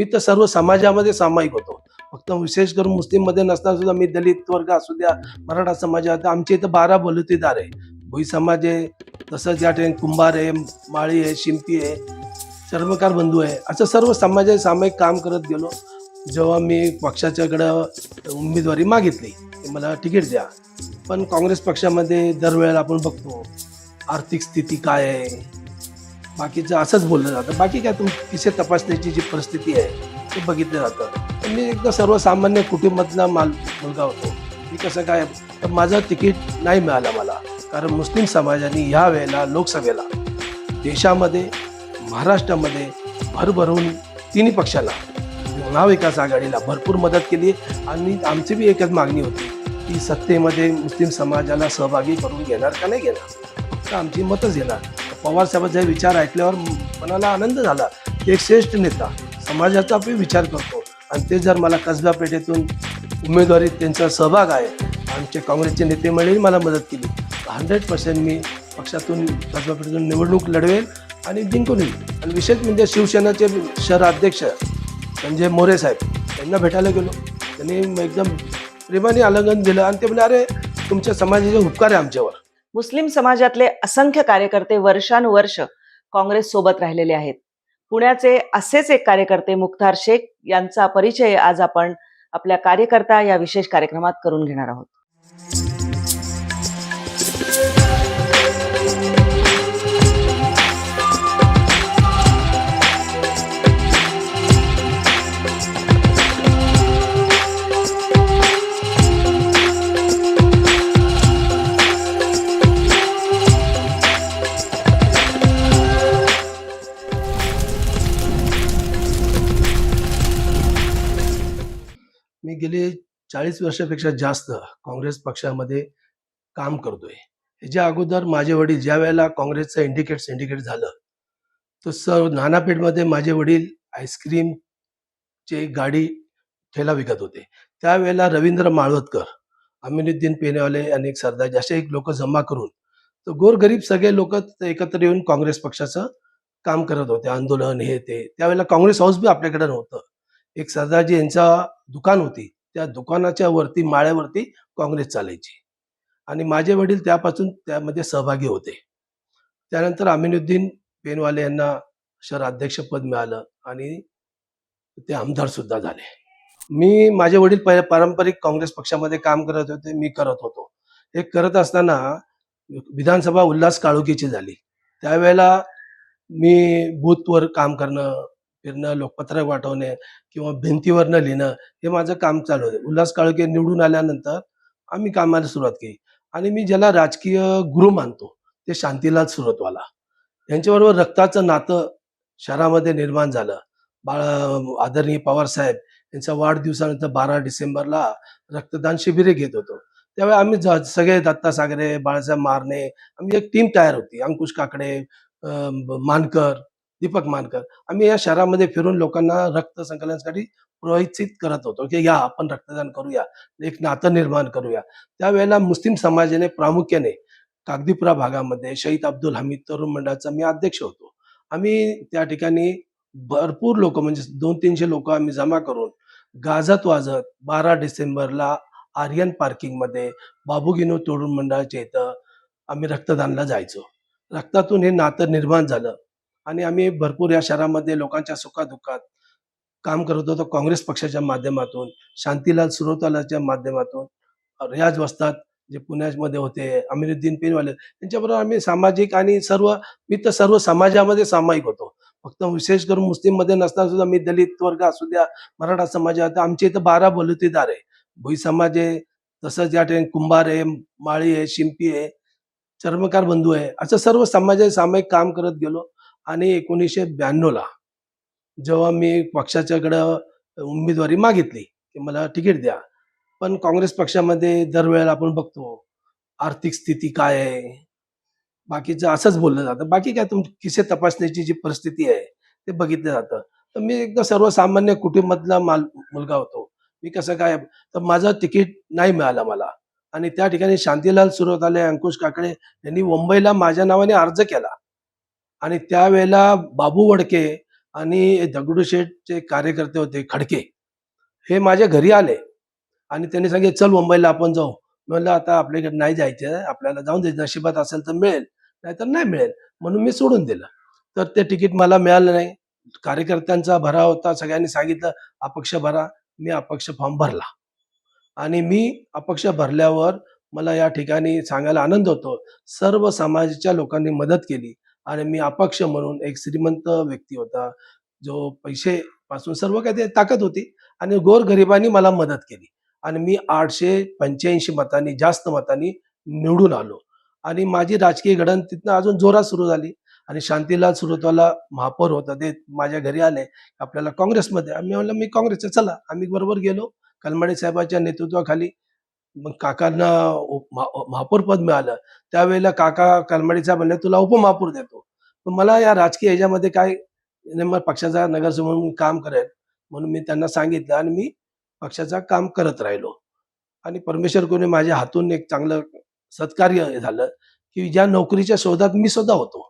मी तर सर्व समाजामध्ये सामायिक होतो. फक्त विशेष करून मुस्लिममध्ये नसताना सुद्धा मी दलित वर्ग असू द्या मराठा समाजात आमच्या इथं बारा बलुतेदार आहे. भुई समाज आहे तसंच या ठिकाणी कुंभार आहे माळी आहे शिंपी आहे चर्मकार बंधू आहे. असं सर्व समाजाचे सामायिक काम करत गेलो. जेव्हा मी पक्षाच्याकडं उमेदवारी मागितली मला तिकीट द्या. पण काँग्रेस पक्षामध्ये दरवेळेला आपण बघतो आर्थिक स्थिती काय आहे? बाकीचं असंच बोललं जातं. बाकी काय तुम किसे तपासण्याची जी परिस्थिती आहे ते बघितलं जातं. पण मी एकदा सर्वसामान्य कुटुंबातला माल मुलगा होतो. मी कसं काय तर माझं तिकीट नाही मिळालं मला. कारण मुस्लिम समाजाने ह्या वेळेला लोकसभेला देशामध्ये महाराष्ट्रामध्ये भरभरून तिन्ही पक्षाला महाविकास आघाडीला भरपूर मदत केली. आणि आमची बी एकच मागणी होती की सत्तेमध्ये मुस्लिम समाजाला सहभागी करून घेणार का नाही घेणार? तर आमची मतच घेणार पवारसाहेबांचा विचार ऐकल्यावर मनाला आनंद झाला एक श्रेष्ठ नेता समाजाचा मी विचार करतो. आणि ते जर मला कसबा पेठेतून उमेदवारीत त्यांचा सहभाग आहे आमचे काँग्रेसचे नेते मंडळी मला मदत केली. हंड्रेड पर्सेंट मी पक्षातून कसबा पेठेतून निवडणूक लढवेल आणि जिंकून येईल. आणि विशेष म्हणजे शिवसेनेचे शहराध्यक्ष संजय मोरे साहेब त्यांना भेटायला गेलो. त्यांनी एकदम प्रेमाने आलिंगन दिलं आणि ते म्हणे अरे तुमच्या समाजाचे उपकार आहे आमच्यावर. मुस्लिम समाजातले असंख्य कार्यकर्ते वर्षानुवर्ष काँग्रेस सोबत राहिलेले आहेत. पुण्याचे असेच एक कार्यकर्ते मुख्तार शेख यांचा परिचय आज आपण आपल्या कार्यकर्ता या विशेष कार्यक्रमात करून घेणार आहोत. गेले चाळीस वर्षापेक्षा जास्त काँग्रेस पक्षामध्ये काम करतोय. ह्याच्या अगोदर माझे वडील ज्या वेळेला काँग्रेसचं इंडिकेट सिंडिकेट झालं तर सर नानापेठमध्ये माझे वडील आईस्क्रीमचे गाडी ठेला विकत होते. त्यावेळेला रवींद्र माळवतकर अमिनुद्दीन पेनेवाले आणि सरदार असे एक लोक जमा करून तर गोरगरीब सगळे लोक एकत्र येऊन काँग्रेस पक्षाचं काम करत होते. आंदोलन हे ते. त्यावेळेला काँग्रेस हाऊस बी आपल्याकडे नव्हतं. एक सरदारजी यांचा दुकान होती. त्या दुकानाच्या वरती माळ्यावरती काँग्रेस चालायची. आणि माझे वडील त्यापासून त्यामध्ये सहभागी होते. त्यानंतर अमिनुद्दीन पेनवाले यांना शहर अध्यक्षपद मिळालं आणि ते आमदार सुद्धा झाले. मी माझे वडील पहिले पारंपरिक काँग्रेस पक्षामध्ये काम करत होते मी करत होतो. हे करत असताना विधानसभा उल्हास काळोखीची झाली. त्यावेळेला मी बूथवर काम करणं फिरणं लोकपत्रक वाटवणे किंवा भिंतीवरनं लिहिणं हे माझं काम चालू आहे. उल्हास काळके निवडून आल्यानंतर आम्ही कामाला सुरुवात केली. आणि मी ज्याला राजकीय गुरु मानतो ते शांतीलाल सुरतवाला. यांच्याबरोबर रक्ताचं नातं शहरामध्ये निर्माण झालं. बाळ आदरणीय पवार साहेब यांचा वाढदिवसानंतर बारा डिसेंबरला रक्तदान शिबिरे घेत होतो. त्यावेळी आम्ही सगळे दत्ता सागरे बाळासाहेब मारणे आम्ही एक टीम तयार होती. अंकुश काकडे अं, मानकर दीपक मानकर. आम्ही या शहरामध्ये फिरून लोकांना रक्त संकलनासाठी प्रोत्साहित करत होतो की या आपण रक्तदान करूया. एक नातं निर्माण करूया. त्यावेळेला मुस्लिम समाजाने प्रामुख्याने कागदीपुरा भागामध्ये शहीद अब्दुल हमीद तरुण मंडळाचा मी अध्यक्ष होतो. आम्ही त्या ठिकाणी भरपूर लोक म्हणजे दोन तीनशे लोक आम्ही जमा करून गाजत वाजत बारा डिसेंबरला आर्यन पार्किंगमध्ये बाबूगिनो तरुण मंडळाच्या इथं आम्ही रक्तदानला जायचो. रक्तातून हे नातं निर्माण झालं. आणि आम्ही भरपूर या शहरामध्ये लोकांच्या सुखादुःखात काम करत होतो काँग्रेस पक्षाच्या माध्यमातून शांतीलाल सुरवतालाच्या माध्यमातून रियाज वस्तात जे पुण्यामध्ये होते अमिरुद्दीन पिनवाले त्यांच्याबरोबर आम्ही सामाजिक आणि सर्व मी तर सर्व समाजामध्ये सामायिक होतो. फक्त विशेष करून मुस्लिममध्ये नसताना सुद्धा मी दलित वर्ग असू द्या मराठा समाजात आमच्या इथं बारा बलुतेदार आहे. भुई समाज आहे तसंच या ठिकाणी कुंभार आहे माळी आहे शिंपी आहे चर्मकार बंधू आहे असं सर्व समाजाचे सामायिक काम करत गेलो. आणि एकोणीसशे ब्याण्णवला जेव्हा मी पक्षाच्याकडं उमेदवारी मागितली की मला तिकीट द्या. पण काँग्रेस पक्षामध्ये दरवेळेला आपण बघतो आर्थिक स्थिती काय आहे? बाकीचं असंच बोललं जातं. बाकी काय तुम किसे तपासण्याची जी परिस्थिती आहे ते बघितलं जातं. तर मी एकदा सर्वसामान्य कुटुंबातला माल मुलगा होतो. मी कसं काय तर माझं तिकीट नाही मिळालं मला. आणि त्या ठिकाणी शांतीलाल आले अंकुश काकडे यांनी मुंबईला माझ्या नावाने अर्ज केला. आणि त्यावेळेला बाबू वडके आणि दगडूशेठचे कार्यकर्ते होते खडके हे माझ्या घरी आले. आणि त्यांनी सांगितलं चल मुंबईला आपण जाऊ. म्हणलं आता आपल्याकडे नाही जायचं आपल्याला जाऊन दे नशिबात असेल तर मिळेल नाहीतर नाही मिळेल. म्हणून मी सोडून दिलं. तर ते तिकीट मला मिळालं नाही. कार्यकर्त्यांचा भरा होता सगळ्यांनी सांगितलं अपक्ष भरा. मी अपक्ष फॉर्म भरला. आणि मी अपक्ष भरल्यावर मला या ठिकाणी सांगायला आनंद होतो. सर्व समाजाच्या लोकांनी मदत केली. आणि मी अपक्ष म्हणून एक श्रीमंत व्यक्ती होता जो पैसे पासून सर्व काही ते ताकद होती आणि गोरगरिबांनी मला मदत केली. आणि मी आठशे पंच्याऐंशी मतांनी जास्त मतांनी निवडून आलो. आणि माझी राजकीय घडण तिथनं अजून जोरात सुरू झाली. आणि शांतीलाल सुरतवाला महापौर होता. ते माझ्या घरी आले. आपल्याला काँग्रेसमध्ये आम्ही म्हणलं मी काँग्रेसचं चला. आम्ही बरोबर गेलो. कलमाडे साहेबांच्या नेतृत्वाखाली मग काकांना महापौर पद मिळालं. त्यावेळेला काका कलमाडीचा म्हणले तुला उपमहापौर देतो. पण मला या राजकीय ह्याच्यामध्ये काय पक्षाचा नगरसेवक म्हणून काम करेल म्हणून मी त्यांना सांगितलं आणि मी पक्षाचा काम करत राहिलो. आणि परमेश्वर कोणी माझ्या हातून एक चांगलं सत्कार्य झालं की ज्या नोकरीच्या शोधात मी सुद्धा होतो.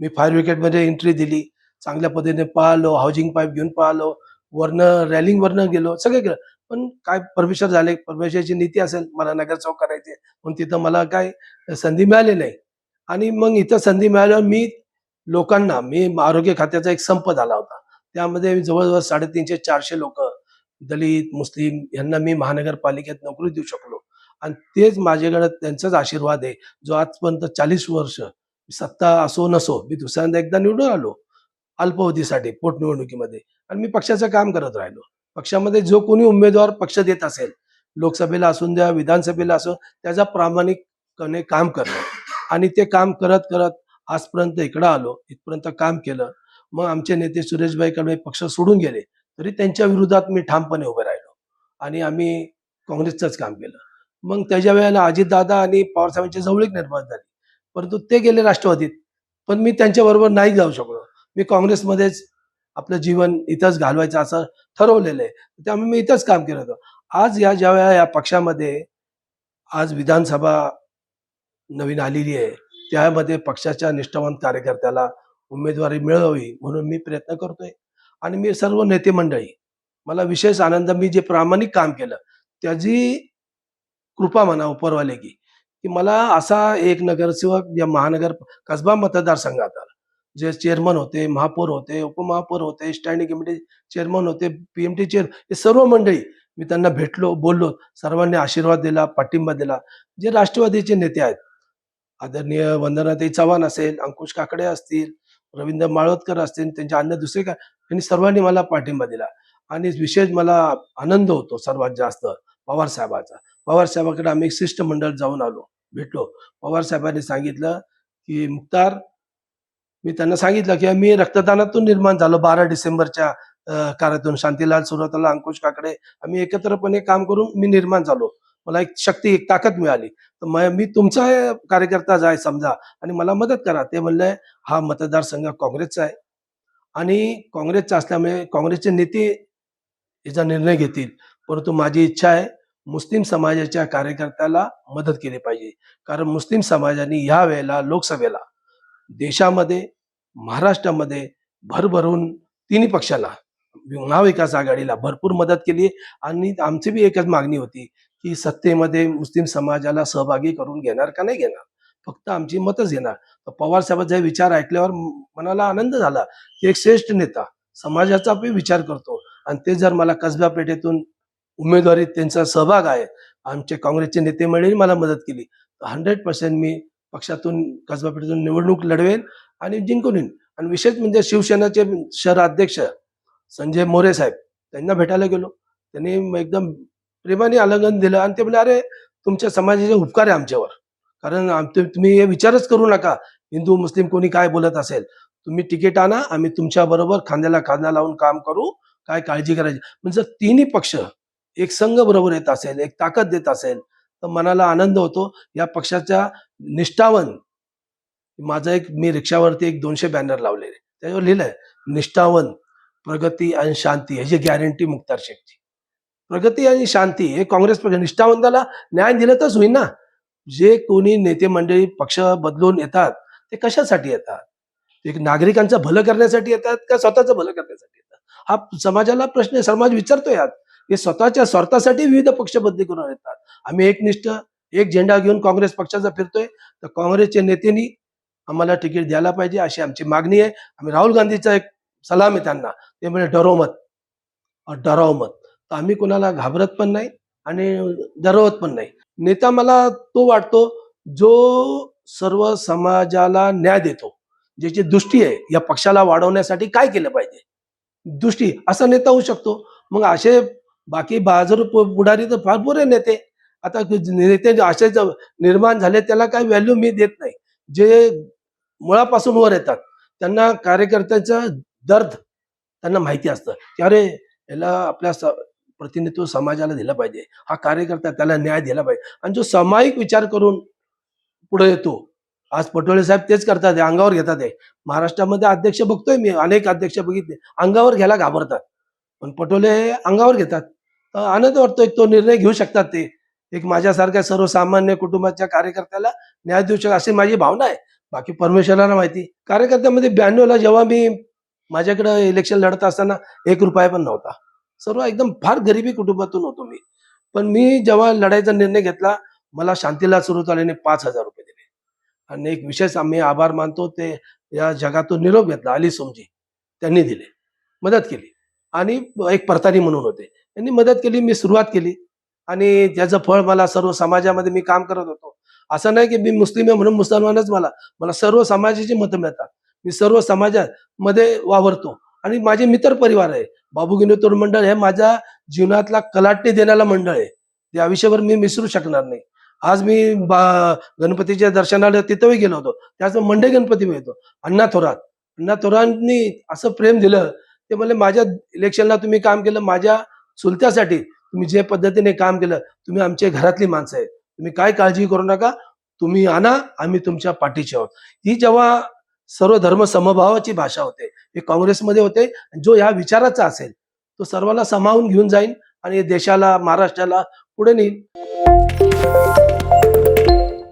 मी फायर विकेटमध्ये एंट्री दिली चांगल्या पद्धतीने पाहिलो हाऊसिंग पाईप घेऊन पाहिलो वरनं रॅलिंग वरनं गेलो सगळे केलं. पण काय परमेश्वर झाले परमेश्वरची नीती असेल मला नगरसेवक करायचे म्हणून तिथं मला काय संधी मिळाली नाही. आणि मग इथं संधी मिळाल्यावर मी लोकांना मी आरोग्य खात्याचा एक संप झाला होता. त्यामध्ये जवळजवळ साडेतीनशे चारशे लोक दलित मुस्लिम यांना मी महानगरपालिकेत नोकरी देऊ शकलो. आणि तेच माझ्याकडे त्यांचाच आशीर्वाद आहे. जो आजपर्यंत चाळीस वर्ष सत्ता असो नसो मी दुसऱ्यांदा एकदा निवडून आलो. अल्पावधीसाठी पोटनिवडणुकीमध्ये. आणि मी पक्षाचं काम करत राहिलो. पक्षामध्ये जो कोणी उमेदवार पक्ष देत असेल लोकसभेला असून द्या विधानसभेला असो त्याचा प्रामाणिकपणे काम करणं. आणि ते काम करत करत आजपर्यंत इकडं आलो इथपर्यंत काम केलं. मग आमचे नेते सुरेशभाई कडवे पक्ष सोडून गेले तरी त्यांच्या विरोधात मी ठामपणे उभे राहिलो. आणि आम्ही काँग्रेसचंच काम केलं. मग त्याच्या वेळेला अजितदादा आणि पवारसाहेबांची जवळीक निर्माण झाली. परंतु ते गेले राष्ट्रवादीत. पण मी त्यांच्याबरोबर नाही जाऊ शकलो. मी काँग्रेसमध्येच आपलं जीवन इथंच घालवायचं असं ठरवलेलं आहे. त्यामुळे मी इथंच काम केलं होतं. आज या ज्या वेळा या पक्षामध्ये आज विधानसभा नवीन आलेली आहे त्यामध्ये पक्षाच्या निष्ठावंत कार्यकर्त्याला उमेदवारी मिळावी म्हणून मी प्रयत्न करतोय. आणि मी सर्व नेते मंडळी मला विशेष आनंद मी जे प्रामाणिक काम केलं त्याची कृपा म्हणा उपरवाले की की मला असा एक नगरसेवक या महानगर कसबा मतदारसंघात आला. जे चेअरमन होते महापौर होते उपमहापौर होते स्टँडिंग कमिटी चेअरमन होते पीएमटी चेअर हे सर्व मंडळी मी त्यांना भेटलो बोललो सर्वांनी आशीर्वाद दिला पाठिंबा दिला. जे राष्ट्रवादीचे नेते आहेत आदरणीय वंदनाताई चव्हाण असेल अंकुश काकडे असतील रवींद्र माळवतकर असतील त्यांच्या अन्य दुसरे काय यांनी सर्वांनी मला पाठिंबा दिला. आणि विशेष मला आनंद होतो सर्वात जास्त पवार साहेबाचा. पवार साहेबाकडे आम्ही एक शिष्टमंडळ जाऊन आलो भेटलो. पवार साहेबांनी सांगितलं की मुक्तार मी त्यांना सांगितलं की मी रक्तदानातून निर्माण झालो बारा डिसेंबरच्या कार्यातून. शांतीलाल सुरतला अंकुश काकडे आम्ही एकत्रपणे काम करून मी निर्माण झालो. मला एक शक्ती एक ताकद मिळाली. तर मी तुमचा कार्यकर्ता जाय समजा आणि मला मदत करा. ते म्हणले हा मतदारसंघ काँग्रेसचा आहे. आणि काँग्रेसचा असल्यामुळे काँग्रेसचे नेते याचा निर्णय घेतील. परंतु माझी इच्छा आहे मुस्लिम समाजाच्या कार्यकर्त्याला मदत केली पाहिजे. कारण मुस्लिम समाजाने ह्या वेळेला लोकसभेला देशामध्ये महाराष्ट्रामध्ये भरभरून तिन्ही पक्षाला महाविकास आघाडीला भरपूर मदत केली आणि आमची बी एकच मागणी होती की सत्तेमध्ये मुस्लिम समाजाला सहभागी करून घेणार का नाही घेणार? फक्त आमची मतच घेणार. तर पवार साहेबांचा विचार ऐकल्यावर मनाला आनंद झाला की एक श्रेष्ठ नेता समाजाचा बी विचार करतो आणि ते जर मला कसबा पेठेतून उमेदवारीत त्यांचा सहभाग आहे आमचे काँग्रेसचे नेते मंडळी मला मदत केली हंड्रेड पर्सेंट मी पक्षातून कसबा पेठेतून निवडणूक लढवेन आणि जिंकून येईन आणि विशेष म्हणजे शिवसेनेचे शहर अध्यक्ष संजय मोरे साहेब त्यांना भेटायला गेलो. त्यांनी एकदम प्रेमाने आलंगन दिलं आणि ते म्हणले अरे तुमच्या समाजाचे उपकार आहे आमच्यावर. कारण तुम्ही हे विचारच करू नका. हिंदू मुस्लिम कोणी काय बोलत असेल? तुम्ही तिकीट आणा आम्ही तुमच्या बरोबर खांद्याला खांदा लावून काम करू. काय काळजी करायची? म्हणजे तिन्ही पक्ष एक संघ बरोबर येत असेल एक ताकद देत असेल. तर मनाला आनंद होतो. या पक्षाच्या निष्ठावन माझा एक मी रिक्षावरती एक दोनशे बॅनर लावलेले. त्याच्यावर लिहिलंय निष्ठावन प्रगती आणि शांती ह्याची गॅरंटी मुक्तार शेखची प्रगती आणि शांती हे काँग्रेस पक्ष निष्ठावंताला न्याय दिलं तरच होईल ना. जे कोणी नेते मंडळी पक्ष बदलून येतात ते कशासाठी येतात? एक नागरिकांचं भलं करण्यासाठी येतात का स्वतःचं भलं करण्यासाठी येतात? हा समाजाला प्रश्न समाज विचारतोय आज. हे स्वतःच्या स्वार्थासाठी विविध पक्षबद्धी करून येतात. आम्ही एकनिष्ठ एक झेंडा घेऊन काँग्रेस पक्षाचा फिरतोय. तर काँग्रेसच्या नेत्यांनी आम्हाला तिकीट द्यायला पाहिजे अशी आमची मागणी आहे. आम्ही राहुल गांधीचा एक सलाम आहे त्यांना. ते म्हणजे डरो मत. डराव मत. तर आम्ही कोणाला घाबरत पण नाही आणि डरवत पण नाही. नेता मला तो वाटतो जो सर्व समाजाला न्याय देतो ज्याची दृष्टी आहे या पक्षाला वाढवण्यासाठी काय केलं पाहिजे? दृष्टी असा नेता होऊ शकतो. मग असे बाकी बाजू पुढारी तर फार पुरे नेते. आता नेते असे निर्माण झाले त्याला काही व्हॅल्यू मी देत नाही. जे मुळापासून वर येतात त्यांना कार्यकर्त्याचं दर्द त्यांना माहिती असतं की अरे याला आपल्या स- प्रतिनिधित्व समाजाला दिलं पाहिजे. हा कार्यकर्ता त्याला न्याय दिला पाहिजे. आणि जो सामायिक विचार करून पुढे येतो आज पटोले साहेब तेच करतात अंगावर घेतात हे. महाराष्ट्रामध्ये अध्यक्ष बघतोय मी अनेक अध्यक्ष बघितले. अंगावर घ्यायला घाबरतात. पण पटोले हे अंगावर घेतात. आनंद वाटतो एक तो निर्णय घेऊ शकतात ते. एक माझ्यासारख्या सर्वसामान्य कुटुंबाच्या कार्यकर्त्याला न्याय देऊ शकतात अशी माझी भावना आहे. बाकी परमेश्वराला माहिती. कार्यकर्त्यामध्ये ब्याण्णवला जेव्हा मी माझ्याकडे इलेक्शन लढत असताना एक रुपया पण नव्हता. सर्व एकदम फार गरिबी कुटुंबातून होतो मी. पण मी जेव्हा लढायचा निर्णय घेतला मला शांतीला सुरू झाल्याने पाच हजार रुपये दिले. आणि एक विशेष आम्ही आभार मानतो ते या जगातून निरोप घेतला अली सोमजी. त्यांनी दिले. मदत केली. आणि एक परतानी म्हणून होते. त्यांनी मदत केली मी सुरुवात केली. आणि त्याचं फळ मला सर्व समाजामध्ये मी काम करत होतो. असं नाही की मी मुस्लिम आहे म्हणून मुसलमानच मला. मला सर्व समाजाची मतं मिळतात. मी सर्व समाजामध्ये वावरतो. आणि माझे मित्र परिवार आहे. बाबू गिनोतोड मंडळ हे माझ्या जीवनातला कलाट्य देण्याला मंडळ आहे. ते आयुष्यभर मी विसरू शकणार नाही. आज मी बा- गणपतीच्या दर्शनाला तिथंही गेलो होतो. त्याच मंडे गणपती मिळतो. अण्णा थोरात. अण्णा थोरांनी असं प्रेम दिलं. ते म्हणले माझ्या इलेक्शनला तुम्ही काम केलं माझ्या चुलत्यासाठी तुम्ही जे पद्धतीने काम केलं तुम्ही आमच्या घरातली माणसं आहे तुम्ही काय काळजी करू नका तुम्ही आणा आम्ही तुमच्या पाठीशी आहोत. ही जेव्हा सर्व धर्म समभावाची भाषा होते हे काँग्रेसमध्ये होते जो ह्या विचाराचा असेल तो सर्वाला सामावून घेऊन जाईल आणि देशाला महाराष्ट्राला पुढे नेईल